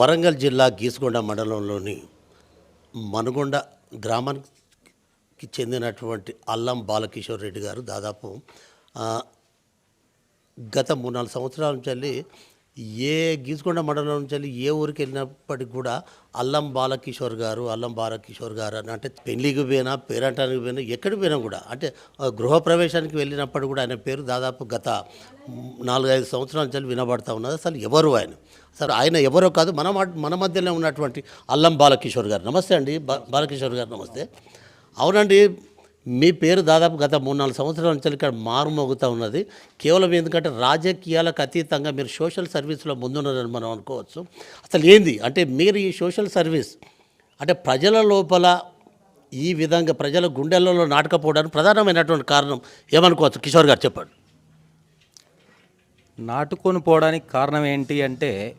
వరంగల్ జిల్లా గీసుగొండ మండలంలోని మనుగొండ గ్రామానికి చెందినటువంటి అల్లం బాలకిషోర్ రెడ్డి గారు దాదాపు గత మూడు నాలుగు సంవత్సరాల నుంచి ఏ గీసుకొండ మండలం నుంచి ఏ ఊరికి వెళ్ళినప్పటికి కూడా అల్లం బాలకిషోర్ గారు అల్లం బాలకిషోర్ గారు అని అంటే పెళ్ళికి పోయినా పేరంటానికి పోయినా ఎక్కడికి పోయినా కూడా అంటే గృహప్రవేశానికి వెళ్ళినప్పుడు కూడా ఆయన పేరు దాదాపు గత నాలుగైదు సంవత్సరాల నుంచి వినబడతా ఉన్నది. అసలు ఎవరు ఆయన? అసలు ఆయన ఎవరో కాదు మన మన మధ్యలో ఉన్నటువంటి అల్లం బాలకిషోర్ గారు. నమస్తే అండి బాలకిషోర్ గారు నమస్తే. అవునండి మీ పేరు దాదాపు గత మూడు నాలుగు సంవత్సరాల నుంచి ఇక్కడ మారుమోగుతూ ఉన్నది. కేవలం ఎందుకంటే రాజకీయాలకు అతీతంగా మీరు సోషల్ సర్వీస్లో ముందున్నారని మనం అనుకోవచ్చు. అసలు ఏంది? అంటే మీరు ఈ సోషల్ సర్వీస్ అంటే ప్రజల లోపల ఈ విధంగా ప్రజల గుండెలలో నాటకపోవడానికి ప్రధానమైనటువంటి కారణం ఏమనుకోవచ్చు? కిషోర్ గారు చెప్పండి. నాటుకొని పోవడానికి కారణం ఏంటి అంటే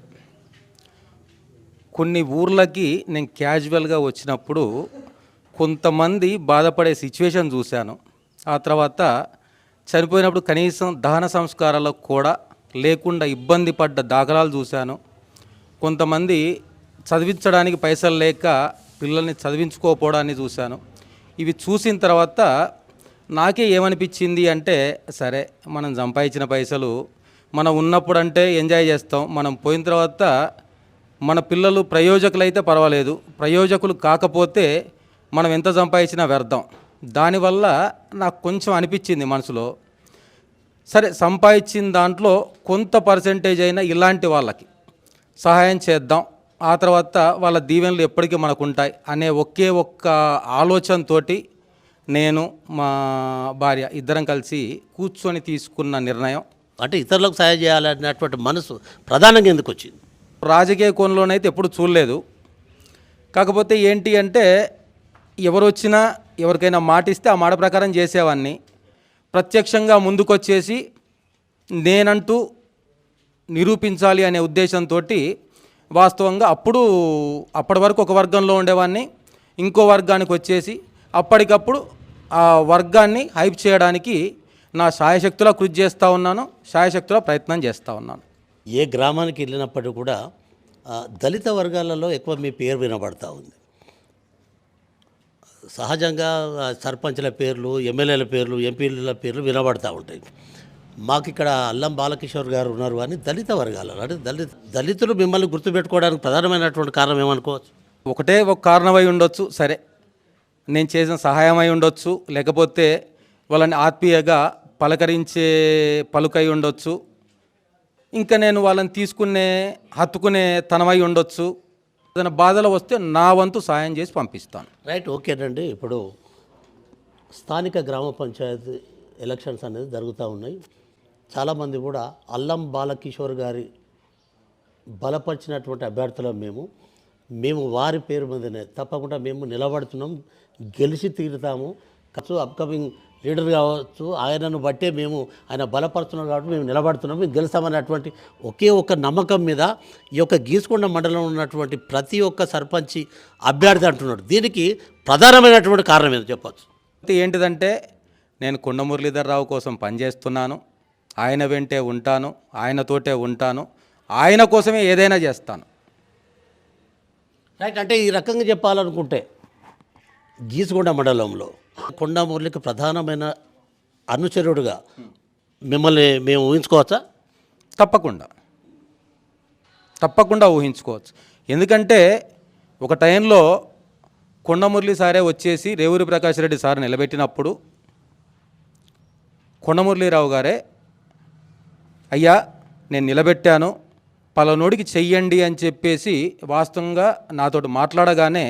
కొన్ని ఊర్లకి నేను క్యాజువల్గా వచ్చినప్పుడు కొంతమంది బాధపడే సిచ్యువేషన్ చూశాను. ఆ తర్వాత చనిపోయినప్పుడు కనీసం దహన సంస్కారాలకు కూడా లేకుండా ఇబ్బంది పడ్డ దాఖలాలు చూశాను. కొంతమంది చదివించడానికి పైసలు లేక పిల్లల్ని చదివించుకోపోవడాన్ని చూశాను. ఇవి చూసిన తర్వాత నాకే ఏమనిపించింది అంటే సరే మనం సంపాదించిన పైసలు మనం ఉన్నప్పుడు అంటే ఎంజాయ్ చేస్తాం. మనం పోయిన తర్వాత మన పిల్లలు ప్రయోజకులు అయితే పర్వాలేదు. ప్రయోజకులు కాకపోతే మనం ఎంత సంపాదించినా వ్యర్థం. దానివల్ల నాకు కొంచెం అనిపించింది మనసులో. సరే సంపాదించిన దాంట్లో కొంత పర్సెంటేజ్ అయినా ఇలాంటి వాళ్ళకి సహాయం చేద్దాం. ఆ తర్వాత వాళ్ళ దీవెనలు ఎప్పటికీ మనకు ఉంటాయి అనే ఒకే ఒక్క ఆలోచనతోటి నేను మా భార్య ఇద్దరం కలిసి కూర్చొని తీసుకున్న నిర్ణయం. అంటే ఇతరులకు సహాయం చేయాలన్నటువంటి మనసు ప్రధానంగా ఎందుకు వచ్చింది? రాజకీయ కోణంలోనైతే ఎప్పుడు చూడలేదు. కాకపోతే ఏంటి అంటే ఎవరు వచ్చినా ఎవరికైనా మాట ఇస్తే ఆ మాట ప్రకారం చేసేవాడిని ప్రత్యక్షంగా ముందుకొచ్చేసి నేనంటూ నిరూపించాలి అనే ఉద్దేశంతో వాస్తవంగా అప్పుడు అప్పటి వరకు ఒక వర్గంలో ఉండేవాడిని ఇంకో వర్గానికి వచ్చేసి అప్పటికప్పుడు ఆ వర్గాన్ని హైప్ చేయడానికి నా సాయశక్తులా కృషి చేస్తూ ఉన్నాను సాయశక్తిలో ప్రయత్నం చేస్తూ ఉన్నాను. ఏ గ్రామానికి వెళ్ళినప్పటికీ కూడా దళిత వర్గాలలో ఎక్కువ మీ పేరు వినబడతా ఉంది. సహజంగా సర్పంచ్ల పేర్లు ఎమ్మెల్యేల పేర్లు ఎంపీల పేర్లు వినబడతా ఉంటాయి. మాకు ఇక్కడ అల్లం బాలకిషోర్ గారు ఉన్నారు అని దళిత వర్గాలు అంటే దళిత దళితులు మిమ్మల్ని గుర్తుపెట్టుకోవడానికి ప్రధానమైనటువంటి కారణం ఏమనుకోవచ్చు? ఒకటే ఒక కారణమై ఉండొచ్చు సరే. నేను చేసిన సహాయమై ఉండొచ్చు లేకపోతే వాళ్ళని ఆత్మీయగా పలకరించే పలుకై ఉండొచ్చు. ఇంకా నేను వాళ్ళని తీసుకునే హత్తుకునే తనమై ఉండొచ్చు. ఏదైనా బాధలు వస్తే నా వంతు సాయం చేసి పంపిస్తాను. రైట్ ఓకేనండి ఇప్పుడు స్థానిక గ్రామ పంచాయతీ ఎలక్షన్స్ అనేది జరుగుతూ ఉన్నాయి. చాలామంది కూడా అల్లం బాలకిషోర్ గారి బలపరిచినటువంటి అభ్యర్థులం మేము. మేము వారి పేరు మీదనే తప్పకుండా మేము నిలబడుతున్నాం. గెలిచి తీరుతాము. ఖర్చు అప్కమింగ్ లీడర్ కావచ్చు ఆయనను బట్టే మేము ఆయన బలపరుస్తున్నాం కాబట్టి మేము నిలబడుతున్నాం. మేము గెలుస్తామనేటువంటి ఒకే ఒక్క నమ్మకం మీద ఈ యొక్క గీసుకొండ మండలంలో ఉన్నటువంటి ప్రతి ఒక్క సర్పంచి అభ్యర్థి అంటున్నాడు. దీనికి ప్రధానమైనటువంటి కారణం ఏదో చెప్పచ్చు. అయితే ఏంటిదంటే నేను కొండ మురళీధర్రావు కోసం పనిచేస్తున్నాను. ఆయన వెంటే ఉంటాను ఆయనతోటే ఉంటాను ఆయన కోసమే ఏదైనా చేస్తాను. రైట్ అంటే ఈ రకంగా చెప్పాలనుకుంటే గీసుకొండ మండలంలో కొండమూర్లికి ప్రధానమైన అనుచరుడుగా మిమ్మల్ని మేము ఊహించుకోవచ్చా? తప్పకుండా. తప్పకుండా ఊహించుకోవచ్చు. ఎందుకంటే ఒక టైంలో కొండమురళి సారే వచ్చేసి రేవూరి ప్రకాష్ రెడ్డి సార్ నిలబెట్టినప్పుడు కొండమురళీరావు గారే అయ్యా నేను నిలబెట్టాను పలానోడికి చెయ్యండి అని చెప్పేసి వాస్తవంగా నాతోటి మాట్లాడగానే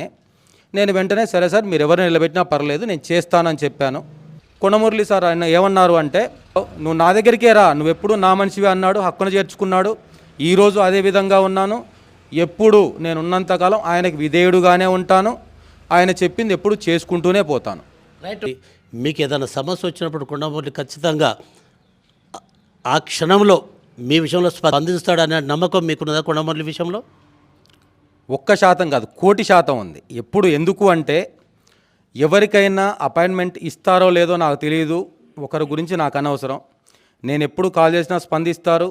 నేను వెంటనే సరే సార్ మీరు ఎవరు నిలబెట్టినా పర్లేదు నేను చేస్తానని చెప్పాను. కొనమురళి సార్ ఆయన ఏమన్నారు అంటే నువ్వు నా దగ్గరికే రా నువ్వు ఎప్పుడు నా మనిషివి అన్నాడు హక్కును చేర్చుకున్నాడు. ఈరోజు అదే విధంగా ఉన్నాను. ఎప్పుడు నేను ఉన్నంతకాలం ఆయనకి విధేయుడుగానే ఉంటాను. ఆయన చెప్పింది ఎప్పుడు చేసుకుంటూనే పోతాను. రైట్ మీకు ఏదైనా సమస్య వచ్చినప్పుడు కొండమూర్లి ఖచ్చితంగా ఆ- క్షణంలో మీ విషయంలో స్పందిస్తాడనే నమ్మకం మీకున్నదా కొండమూర్లి విషయంలో? ఒక్క శాతం కాదు కోటి శాతం ఉంది. ఎప్పుడు ఎందుకు అంటే ఎవరికైనా అపాయింట్మెంట్ ఇస్తారో లేదో నాకు తెలియదు ఒకరి గురించి నాకు అనవసరం. నేను ఎప్పుడు కాల్ చేసినా స్పందిస్తారు.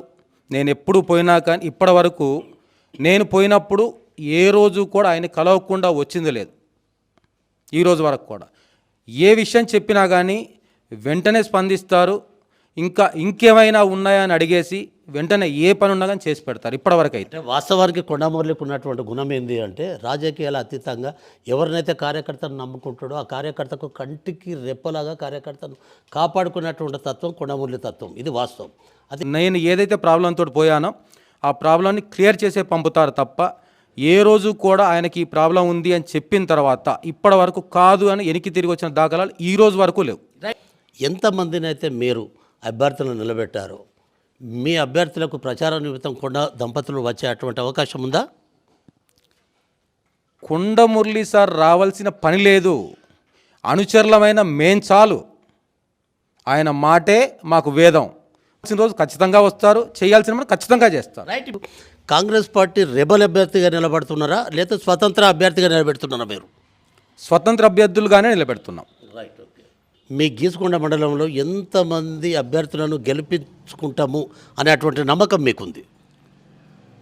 నేను ఎప్పుడు పోయినా కానీ ఇప్పటి వరకు నేను పోయినప్పుడు ఏ రోజు కూడా ఆయన కలవకుండా వచ్చింది లేదు. ఈ రోజు వరకు కూడా. ఏ విషయం చెప్పినా కానీ వెంటనే స్పందిస్తారు. ఇంకా ఇంకేమైనా ఉన్నాయా అని అడిగేసి వెంటనే ఏ పని ఉన్నా కానీ చేసి పెడతారు ఇప్పటివరకు అయితే వాస్తవానికి కొండమూరులకు ఉన్నటువంటి గుణం ఏంది అంటే రాజకీయాల అతీతంగా ఎవరినైతే కార్యకర్తను నమ్ముకుంటాడో ఆ కార్యకర్తకు కంటికి రెప్పలాగా కార్యకర్తను కాపాడుకున్నటువంటి తత్వం కొండమూర్లి తత్వం. ఇది వాస్తవం. అది నేను ఏదైతే ప్రాబ్లంతో పోయానో ఆ ప్రాబ్లంని క్లియర్ చేసే పంపుతారు తప్ప ఏ రోజు కూడా ఆయనకి ఈ ప్రాబ్లం ఉంది అని చెప్పిన తర్వాత ఇప్పటి వరకు కాదు అని వెనక్కి తిరిగి వచ్చిన దాఖలాలు ఈ రోజు వరకు లేవు. ఎంతమందిని అయితే మీరు అభ్యర్థులను నిలబెట్టారో మీ అభ్యర్థులకు ప్రచార నిమిత్తం కొండ దంపతులు వచ్చే అటువంటి అవకాశం ఉందా? కొండ మురళి సార్ రావాల్సిన పని లేదు. అనుచరులమైన మేం చాలు. ఆయన మాటే మాకు వేదం. వచ్చిన రోజు ఖచ్చితంగా వస్తారు చేయాల్సిన పని ఖచ్చితంగా చేస్తారు. రైట్ కాంగ్రెస్ పార్టీ రెబల్ అభ్యర్థిగా నిలబడుతున్నారా? లేదా స్వతంత్ర అభ్యర్థిగా నిలబెడుతున్నారా మీరు? స్వతంత్ర అభ్యర్థులుగానే నిలబెడుతున్నాం. మీ గీసుకొండ మండలంలో ఎంతమంది అభ్యర్థులను గెలిపించుకుంటాము అనేటువంటి నమ్మకం మీకుంది.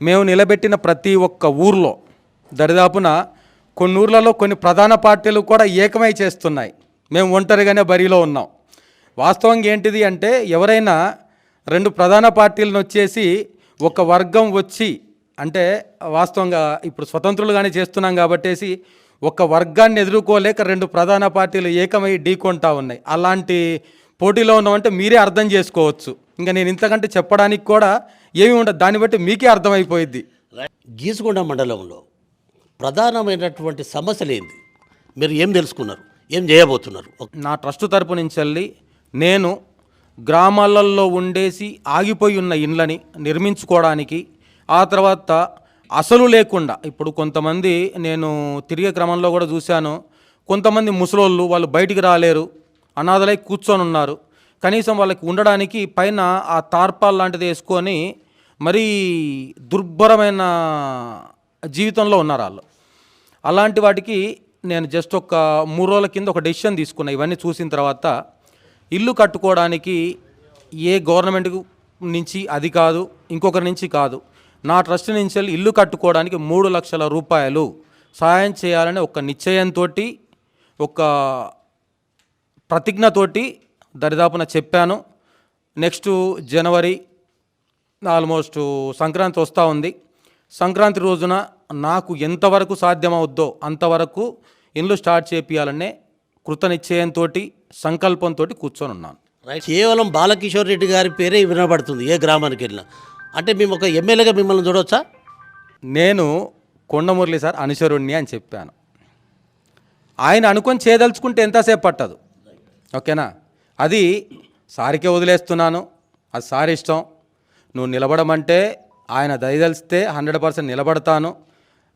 మేము నిలబెట్టిన ప్రతి ఒక్క ఊర్లో దరిదాపున కొన్ని ఊర్లలో కొన్ని ప్రధాన పార్టీలు కూడా ఏకమై చేస్తున్నాయి. మేము ఒంటరిగానే బరిలో ఉన్నాం. వాస్తవంగా ఏంటిది అంటే ఎవరైనా రెండు ప్రధాన పార్టీలను వచ్చేసి ఒక వర్గం వచ్చి అంటే వాస్తవంగా ఇప్పుడు స్వతంత్రులుగానే చేస్తున్నాం కాబట్టేసి ఒక వర్గాన్ని ఎదుర్కోలేక రెండు ప్రధాన పార్టీలు ఏకమై ఢీకొంటా ఉన్నాయి. అలాంటి పోటీలో ఉన్నామంటే మీరే అర్థం చేసుకోవచ్చు. ఇంకా నేను ఇంతకంటే చెప్పడానికి కూడా ఏమి ఉండదు. దాన్ని బట్టి మీకే అర్థమైపోయింది గీసుకొండ మండలంలో ప్రధానమైనటువంటి సమస్యలు ఏంది? మీరు ఏం తెలుసుకున్నారు? ఏం చేయబోతున్నారు? నా ట్రస్ట్ తరపు నుంచి వెళ్ళి నేను గ్రామాలలో ఉండేసి ఆగిపోయి ఉన్న ఇండ్లని నిర్మించుకోవడానికి ఆ తర్వాత అసలు లేకుండా ఇప్పుడు కొంతమంది నేను తిరిగే క్రమంలో కూడా చూశాను కొంతమంది ముసలోళ్ళు వాళ్ళు బయటికి రాలేరు అనాథలై కూర్చొని ఉన్నారు. కనీసం వాళ్ళకి ఉండడానికి పైన ఆ తార్పాల్ లాంటిది వేసుకొని మరీ దుర్భరమైన జీవితంలో ఉన్నారు వాళ్ళు. అలాంటి వాటికి నేను జస్ట్ ఒక మూడు రోజుల కింద ఒక డెసిషన్ తీసుకున్నా. ఇవన్నీ చూసిన తర్వాత ఇల్లు కట్టుకోవడానికి ఏ గవర్నమెంట్ నుంచి అది కాదు ఇంకొకరి నుంచి కాదు. నా ట్రస్ట్ నుంచి ఇల్లు కట్టుకోవడానికి మూడు లక్షల రూపాయలు సహాయం చేయాలని ఒక నిశ్చయంతో ఒక ప్రతిజ్ఞతోటి దరిదాపున చెప్పాను. నెక్స్ట్ జనవరి ఆల్మోస్ట్ సంక్రాంతి వస్తూ ఉంది. సంక్రాంతి రోజున నాకు ఎంతవరకు సాధ్యమవుద్దో అంతవరకు ఇండ్లు స్టార్ట్ చేపియాలనే కృత నిశ్చయంతో సంకల్పంతో కూర్చొని ఉన్నాను కేవలం బాలకిషోర్ రెడ్డి గారి పేరే వినబడుతుంది ఏ గ్రామానికి వెళ్ళినా. అంటే మేము ఒక ఎమ్మెల్యేగా మిమ్మల్ని చూడవచ్చా నేను కొండమురళి సార్ అనుచరుణ్ణి అని చెప్పాను. ఆయన అనుకొని చేయదలుచుకుంటే ఎంతసేపు పట్టదు. ఓకేనా? అది సారికే వదిలేస్తున్నాను. అది సార్ ఇష్టం. నువ్వు నిలబడమంటే ఆయన దయదలిస్తే హండ్రెడ్ పర్సెంట్ నిలబడతాను.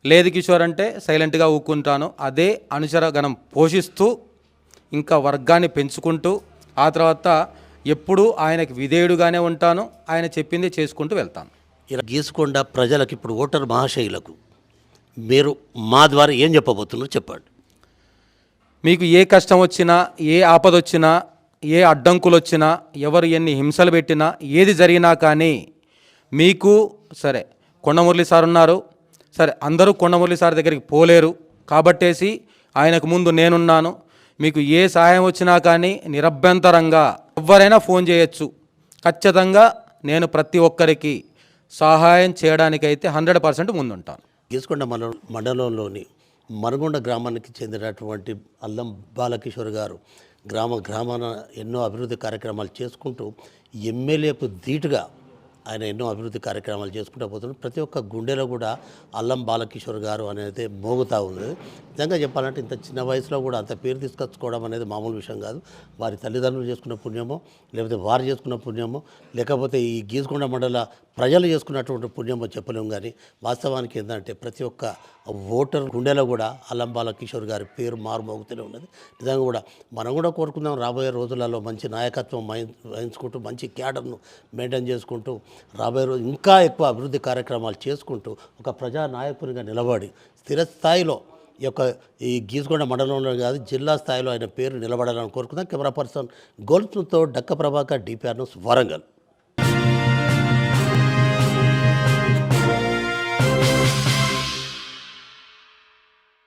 లేదు కిషోర్ అంటే సైలెంట్గా ఊక్కుంటాను అదే అనుచరగణం పోషిస్తూ ఇంకా వర్గాన్ని పెంచుకుంటూ ఆ తర్వాత ఎప్పుడూ ఆయనకి విధేయుడుగానే ఉంటాను ఆయన చెప్పింది చేసుకుంటూ వెళ్తాను. ఇలా గీసుకొండ ప్రజలకు ఇప్పుడు ఓటర్ మహాశైలకు మీరు మా ద్వారా ఏం చెప్పబోతున్నారు చెప్పండి. మీకు ఏ కష్టం వచ్చినా ఏ ఆపద వచ్చినా ఏ అడ్డంకులు వచ్చినా ఎవరు ఎన్ని హింసలు పెట్టినా ఏది జరిగినా కానీ మీకు సరే కొండమురళి సార్ ఉన్నారు. సరే అందరూ కొండమురళి సార్ దగ్గరికి పోలేరు. కాబట్టేసి ఆయనకు ముందు నేనున్నాను. మీకు ఏ సహాయం వచ్చినా కానీ నిరభ్యంతరంగా ఎవరైనా ఫోన్ చేయొచ్చు. ఖచ్చితంగా నేను ప్రతి ఒక్కరికి సహాయం చేయడానికైతే హండ్రెడ్ పర్సెంట్ ముందుంటాను. గీసుకొండ మండలం మండలంలోని మరగొండ గ్రామానికి చెందినటువంటి అల్లం బాలకిషోర్ గారు గ్రామ గ్రామాన ఎన్నో అభివృద్ధి కార్యక్రమాలు చేసుకుంటూ ఎమ్మెల్యేకు ధీటుగా ఆయన ఎన్నో అభివృద్ధి కార్యక్రమాలు చేసుకుంటూ పోతున్నారు ప్రతి ఒక్క గుండెలో కూడా అల్లం బాలకిషోర్ గారు అనేది మోగుతూ ఉంది. నిజంగా చెప్పాలంటే ఇంత చిన్న వయసులో కూడా అంత పేరు తీసుకొచ్చుకోవడం అనేది మామూలు విషయం కాదు. వారి తల్లిదండ్రులు చేసుకున్న పుణ్యమో లేకపోతే వారు చేసుకున్న పుణ్యమో లేకపోతే ఈ గీసుకొండ మండల ప్రజలు చేసుకున్నటువంటి పుణ్యమో చెప్పలేము కానీ వాస్తవానికి ఏంటంటే ప్రతి ఒక్క ఓటర్ గుండెలో కూడా అల్లంబాల కిషోర్ గారి పేరు మారుమోగుతూనే ఉన్నది. నిజంగా కూడా మనం కూడా కోరుకుందాం రాబోయే రోజులలో మంచి నాయకత్వం వహి- వహించుకుంటూ మంచి క్యాడర్ను మెయింటైన్ చేసుకుంటూ రాబోయే రోజు ఇంకా ఎక్కువ అభివృద్ధి కార్యక్రమాలు చేసుకుంటూ ఒక ప్రజా నాయకునిగా నిలబడి స్థిర స్థాయిలో ఈ యొక్క ఈ గీసుకొండ మండలంలో కాదు జిల్లా స్థాయిలో ఆయన పేరు నిలబడాలని కోరుకుందాం. కెమెరా పర్సన్ గోల్స్తో డక్క ప్రభాకర్ డిపిఆర్ను వరంగల్.